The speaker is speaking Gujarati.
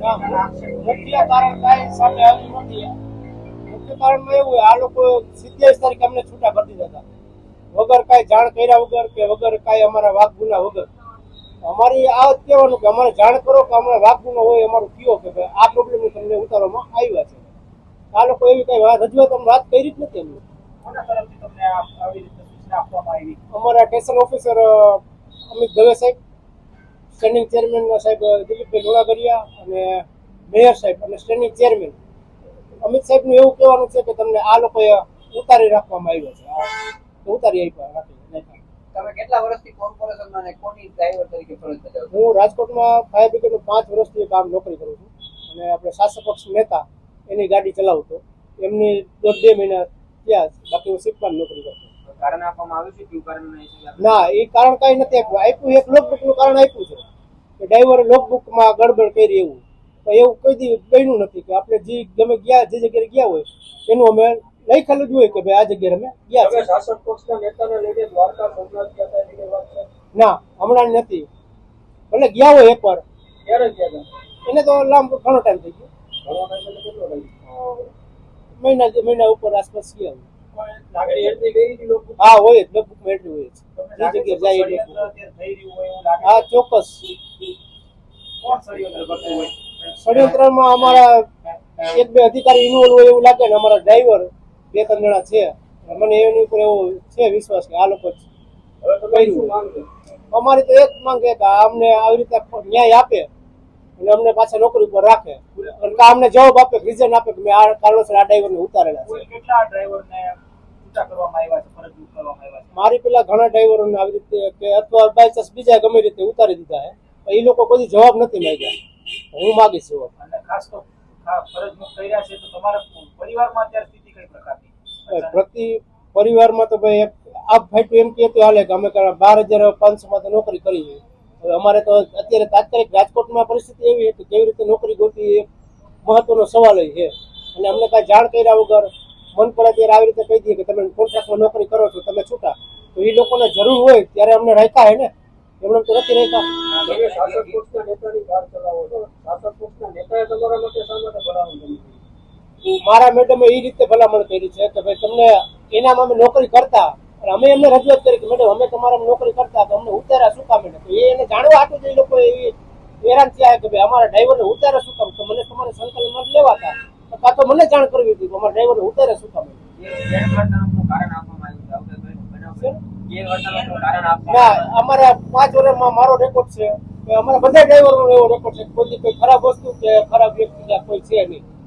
મુખ્ય કારણ કાંઈ સામે આવ્યું નથી. મુખ્ય કારણ એવું આ લોકો સિત્યાવીસ તારીખ અમને છૂટા કરી દીધા હતા. વગર કાંઈ જાણ કર્યા વગર કે વગર કાંઈ અમારા વાઘ ગુના વગર. અમારી આ જ કહેવાનું કે અમારે જાણ કરો કે અમારે વાઘ ગુનો હોય અમારું કયો કે આ પ્રોબ્લેમ તમને ઉતારવામાં આવ્યા છે. આ લોકો એવી કઈ રજૂઆત અમે વાત કરી જ નથી એમની. તમને આ- આવી રીતે સૂચના અમારા સ્ટેશન ઓફિસર અમિત દવે સાહેબ. સ્ટેન્ડિંગ ચેરમેન સાહેબ દિલીપભાઈ લોણાગરિયા અને મેયર સાહેબ અને સ્ટેન્ડિંગ ચેરમેન અમિત સાહેબનું એવું કહેવાનું છે કે તમને આ લોકોએ ઉતારી રાખવામાં આવ્યો છે. ઉતારી આપ્યા રાખી તમે કેટલા વર્ષથી કોર્પોરેશનમાં અને કોની ડ્રાઈવર તરીકે ફરજ બજાવો હું રાજકોટમાં ફાયર બ્રિગેડનું પાંચ વર્ષથી કામ નોકરી કરું છું અને આપણે શાસક પક્ષ નેતા એની ગાડી ચલાવતો એમની દોઢ બે મહિના ત્યાં બાકી હું શિપમાં નોકરી કરતો. કારણ આપવામાં આવ્યું છે? કારણ ના એ કારણ કાંઈ નથી આપ્યું. આપ્યું એક લોકબુકનું કારણ આપ્યું છે. ડ્રાઈવરે લોકબુકમાં ગડબડ કરી એવું. તો એવું કોઈ દી બન્યું નથી કે આપણે જે ગમે ગયા જે જગ્યાએ ગયા હોય એનું અમે લખેલું જ હોય કે ભાઈ આ જગ્યાએ અમે ગયા છે શાસક પક્ષના નેતાને લઈને દ્વારકા સોમનાથ ગયા હતા એની વાત છે? ના હમણાં નથી. ભલે ગયા હોય ક્યારે ગયા હતા? એને તો લાંબો ઘણો ટાઈમ થઈ ગયો. મહિના મહિના ઉપર આસપાસ ગયા લોકો હા હોય જ લોકબુકમાં એટલી હોય જે. જગ્યાએ જાય હા ચોક્કસ કોણ ષડયંત્ર કરતું હોય ષડયંત્રમાં અમારા એક બે અધિકારી ઇન્વોલ્વ હોય એવું લાગે ને અમારા ડ્રાઈવર બે ત્રણ જણા છે. મને એની ઉપર એવો છે વિશ્વાસ કે આ લોકો અમારી તો એક માંગ છે કે અમને આવી રીતે ન્યાય આપે અને અમને પાછા નોકરી ઉપર રાખે. અને કે અમને જવાબ આપે રીઝન આપે કે મેં આ કારણોસર આ ડ્રાઈવરને ઉતારેલા છે. કેટલા ડ્રાઈવરને મારી પેલા ઘણા ડ્રાઈવરોને આવી રીતે કે અથવા બાય ચાન્સ બીજા ગમે રીતે ઉતારી દીધા પણ એ લોકો કોઈ જવાબ નથી માંગ્યા. હું માગીશ જવાબ. અને ખાસ તો ખા- ફરજ મુક્ત કર્યા છે તો તમારા પરિવારમાં અત્યારે સ્થિતિ કઈ પ્રકારની? પ્રતિ પરિવારમાં તો ભાઈ આ ફાઈટું એમ કહેતું હાલે કે અમે બાર હજાર પાંચસો માં તો નોકરી કરી અમારે તો અત્યારે તાત્કાલિક રાજકોટમાં પરિસ્થિતિ એવી હતી કે કેવી રીતે નોકરી ગોતી એ મહત્વનો સવાલ છે. અને અમને કાંઈ જાણ કર્યા વગર મન પડે ત્યારે આવી રીતે કહી દઈએ કે તમે કોન્ટ્રાક્ટમાં નોકરી કરો છો તમે છૂટા. તો એ લોકોને જરૂર હોય ત્યારે અમને રાખ્યા હે ને? એમને તરત રાખ્યા તમે શાસક પક્ષના નેતાની કાર ચલાવો છો. શાસક પક્ષના નેતાએ તમારા માટે શા માટે ભલામણ કરી મારા મેડમે એ રીતે ભલામણ કરી છે કે ભાઈ તમને એનામાં અમે નોકરી કરતા અને અમે એમને રજૂઆત કરી કે મેડમ અમે તમારા નોકરી કરતા તો અમને ઉતારા શું કામ એટલે તો એને જાણવા હાટું જ એ લોકો એવી હેરાન થયા કે ભાઈ અમારા ડ્રાઈવરને ઉતારા શું કામ? તો મને તમારે સંકલનમાં લેવાતા. તો કાં તો મને જાણ કરવી હતી અમારા ડ્રાઈવરને ઉતારે શું કામ ગેરવર્તણૂકનું કારણ આપવામાં આવ્યું છે આવું કંઈ બનાવ બન્યો? ગેરવર્તણૂકનું કારણ આપવામાં ના અમારા પાંચ વર્ષમાં મારો રેકોર્ડ છે. અમારા બધા ડ્રાઈવરનો એવો રેકોર્ડ છે કોઈ ખરાબ વસ્તુ કે ખરાબ વ્યક્તિ કોઈ છે નહીં.